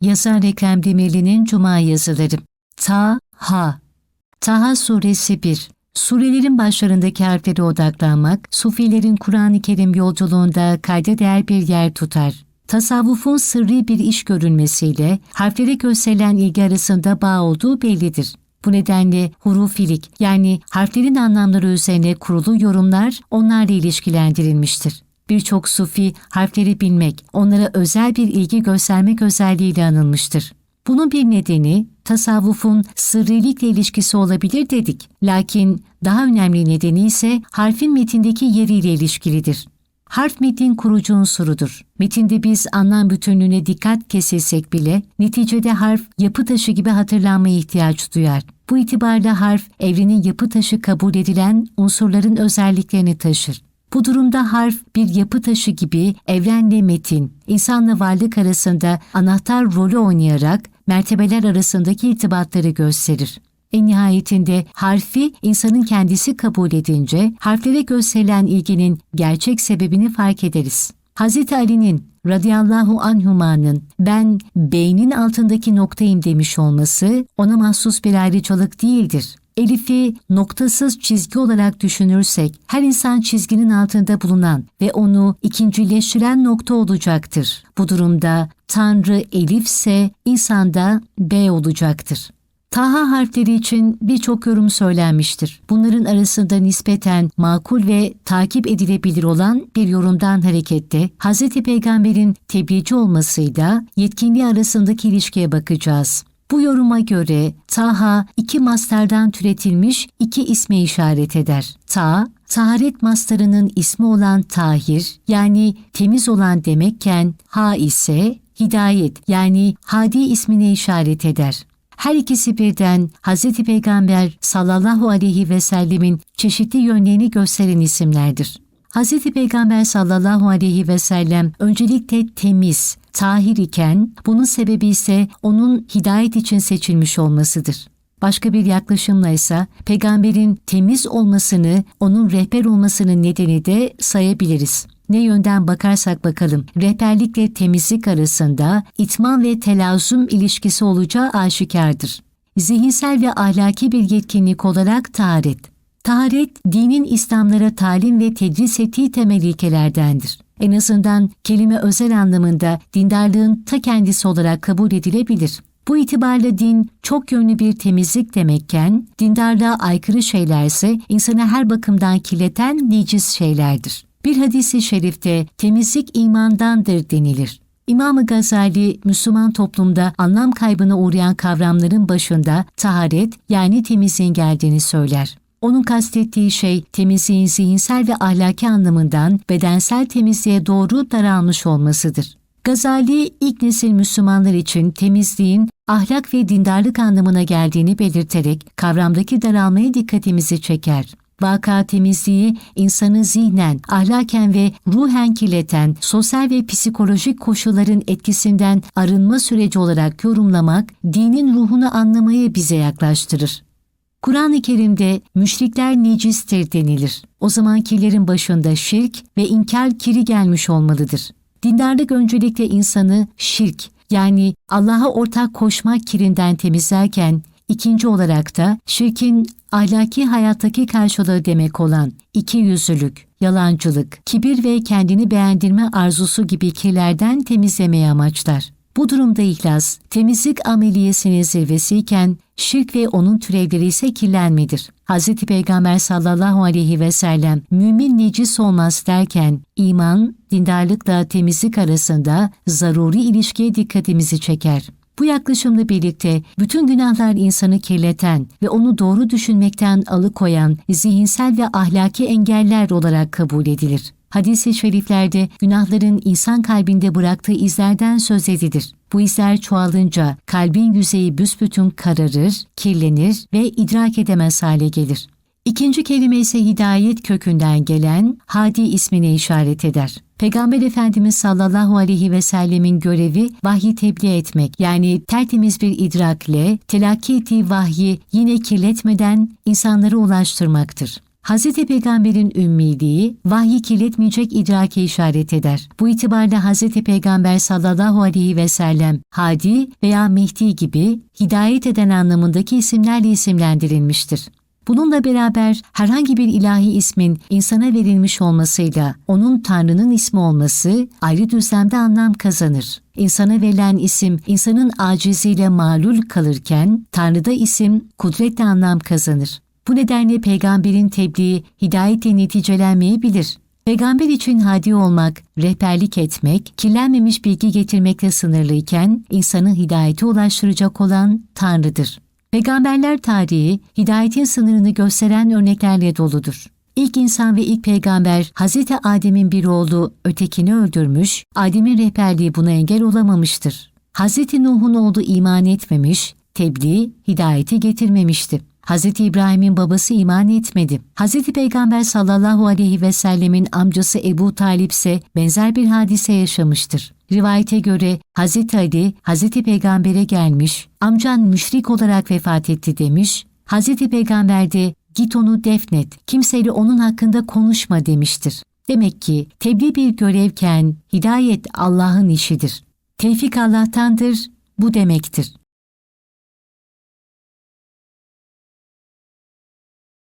Yazar Ekrem Demirli'nin Cuma yazıları. Ta-ha. Taha Suresi 1. Surelerin başlarındaki harflere odaklanmak, Sufilerin Kur'an-ı Kerim yolculuğunda kayda değer bir yer tutar. Tasavvufun sırrı bir iş görülmesiyle harflere gösterilen ilgi arasında bağ olduğu bellidir. Bu nedenle hurufilik yani harflerin anlamları üzerine kurulu yorumlar onlarla ilişkilendirilmiştir. Birçok sufi harfleri bilmek, onlara özel bir ilgi göstermek özelliğiyle anılmıştır. Bunun bir nedeni tasavvufun sırrılıkla ilişkisi olabilir dedik. Lakin daha önemli nedeni ise harfin metindeki yeriyle ilişkilidir. Harf metin kurucu unsurudur. Metinde biz anlam bütünlüğüne dikkat kesilsek bile neticede harf yapı taşı gibi hatırlanmaya ihtiyaç duyar. Bu itibarla harf evrenin yapı taşı kabul edilen unsurların özelliklerini taşır. Bu durumda harf bir yapı taşı gibi evrenle metin, insanla varlık arasında anahtar rolü oynayarak mertebeler arasındaki irtibatları gösterir. En nihayetinde harfi insanın kendisi kabul edince harflere gösterilen ilginin gerçek sebebini fark ederiz. Hz. Ali'nin radıyallahu anhuma'nın ben beynin altındaki noktayım demiş olması ona mahsus bir ayrıcalık değildir. Elif'i noktasız çizgi olarak düşünürsek her insan çizginin altında bulunan ve onu ikincileştiren nokta olacaktır. Bu durumda Tanrı Elif ise insanda B olacaktır. Taha harfleri için birçok yorum söylenmiştir. Bunların arasında nispeten makul ve takip edilebilir olan bir yorumdan hareketle Hz. Peygamber'in tebliğci olmasıyla yetkinliği arasındaki ilişkiye bakacağız. Bu yoruma göre Taha iki mastardan türetilmiş iki isme işaret eder. Ta, taharet mastarının ismi olan Tahir yani temiz olan demekken Ha ise hidayet yani hadi ismine işaret eder. Her ikisi birden Hz. Peygamber sallallahu aleyhi ve sellemin çeşitli yönlerini gösteren isimlerdir. Hz. Peygamber sallallahu aleyhi ve sellem öncelikle temiz, tahir iken bunun sebebi ise onun hidayet için seçilmiş olmasıdır. Başka bir yaklaşımla ise peygamberin temiz olmasını, onun rehber olmasının nedeni de sayabiliriz. Ne yönden bakarsak bakalım rehberlikle temizlik arasında itman ve telazum ilişkisi olacağı aşikardır. Zihinsel ve ahlaki bir yetkinlik olarak taharet. Taharet, dinin İslamlara talim ve tedris ettiği temel ilkelerdendir. En azından kelime özel anlamında dindarlığın ta kendisi olarak kabul edilebilir. Bu itibarla din çok yönlü bir temizlik demekken, dindarlığa aykırı şeylerse insanı her bakımdan kirleten necis şeylerdir. Bir hadisi şerifte temizlik imandandır denilir. İmam-ı Gazali, Müslüman toplumda anlam kaybına uğrayan kavramların başında taharet yani temizliğin geldiğini söyler. Onun kastettiği şey temizliğin zihinsel ve ahlaki anlamından bedensel temizliğe doğru daralmış olmasıdır. Gazali ilk nesil Müslümanlar için temizliğin ahlak ve dindarlık anlamına geldiğini belirterek kavramdaki daralmaya dikkatimizi çeker. Vaka temizliği insanı zihnen, ahlaken ve ruhen kirleten sosyal ve psikolojik koşulların etkisinden arınma süreci olarak yorumlamak, dinin ruhunu anlamayı bize yaklaştırır. Kur'an-ı Kerim'de müşrikler necistir denilir. O zamankilerin başında şirk ve inkar kiri gelmiş olmalıdır. Dindarlık öncelikle insanı şirk yani Allah'a ortak koşmak kirinden temizlerken ikinci olarak da şirkin ahlaki hayattaki karşılığı demek olan iki yüzlülük, yalancılık, kibir ve kendini beğendirme arzusu gibi kirlerden temizlemeye amaçlar. Bu durumda ihlas, temizlik ameliyesinin zirvesiyken şirk ve onun türevleri ise kirlenmedir. Hz. Peygamber sallallahu aleyhi ve sellem mümin necis olmaz derken iman, dindarlıkla temizlik arasında zaruri ilişkiye dikkatimizi çeker. Bu yaklaşımla birlikte bütün günahlar insanı kirleten ve onu doğru düşünmekten alıkoyan zihinsel ve ahlaki engeller olarak kabul edilir. Hadis-i şeriflerde günahların insan kalbinde bıraktığı izlerden söz edilir. Bu izler çoğalınca kalbin yüzeyi büsbütün kararır, kirlenir ve idrak edemez hale gelir. İkinci kelime ise hidayet kökünden gelen Hadi ismine işaret eder. Peygamber Efendimiz sallallahu aleyhi ve sellemin görevi vahyi tebliğ etmek yani tertemiz bir idrakle telakki ettiği vahyi yine kirletmeden insanlara ulaştırmaktır. Hz. Peygamber'in ümmiliği, vahyi kirletmeyecek idrake işaret eder. Bu itibarla Hz. Peygamber sallallahu aleyhi ve sellem, Hadi veya Mehdi gibi hidayet eden anlamındaki isimlerle isimlendirilmiştir. Bununla beraber herhangi bir ilahi ismin insana verilmiş olmasıyla onun Tanrı'nın ismi olması ayrı düzlemde anlam kazanır. İnsana verilen isim insanın aciziyle mağlul kalırken Tanrı'da isim kudretle anlam kazanır. Bu nedenle peygamberin tebliği hidayetle neticelenmeyebilir. Peygamber için hadi olmak, rehberlik etmek, kirlenmemiş bilgi getirmekle sınırlıyken insanı hidayete ulaştıracak olan Tanrı'dır. Peygamberler tarihi hidayetin sınırını gösteren örneklerle doludur. İlk insan ve ilk peygamber Hz. Adem'in bir oğlu ötekini öldürmüş, Adem'in rehberliği buna engel olamamıştır. Hz. Nuh'un oğlu iman etmemiş, tebliğ, hidayeti getirmemişti. Hz. İbrahim'in babası iman etmedi. Hz. Peygamber sallallahu aleyhi ve sellemin amcası Ebu Talip ise benzer bir hadise yaşamıştır. Rivayete göre Hz. Ali, Hz. Peygamber'e gelmiş, amcan müşrik olarak vefat etti demiş, Hz. Peygamber de git onu defnet, kimseyle onun hakkında konuşma demiştir. Demek ki tebliğ bir görevken hidayet Allah'ın işidir. Tevfik Allah'tandır, bu demektir.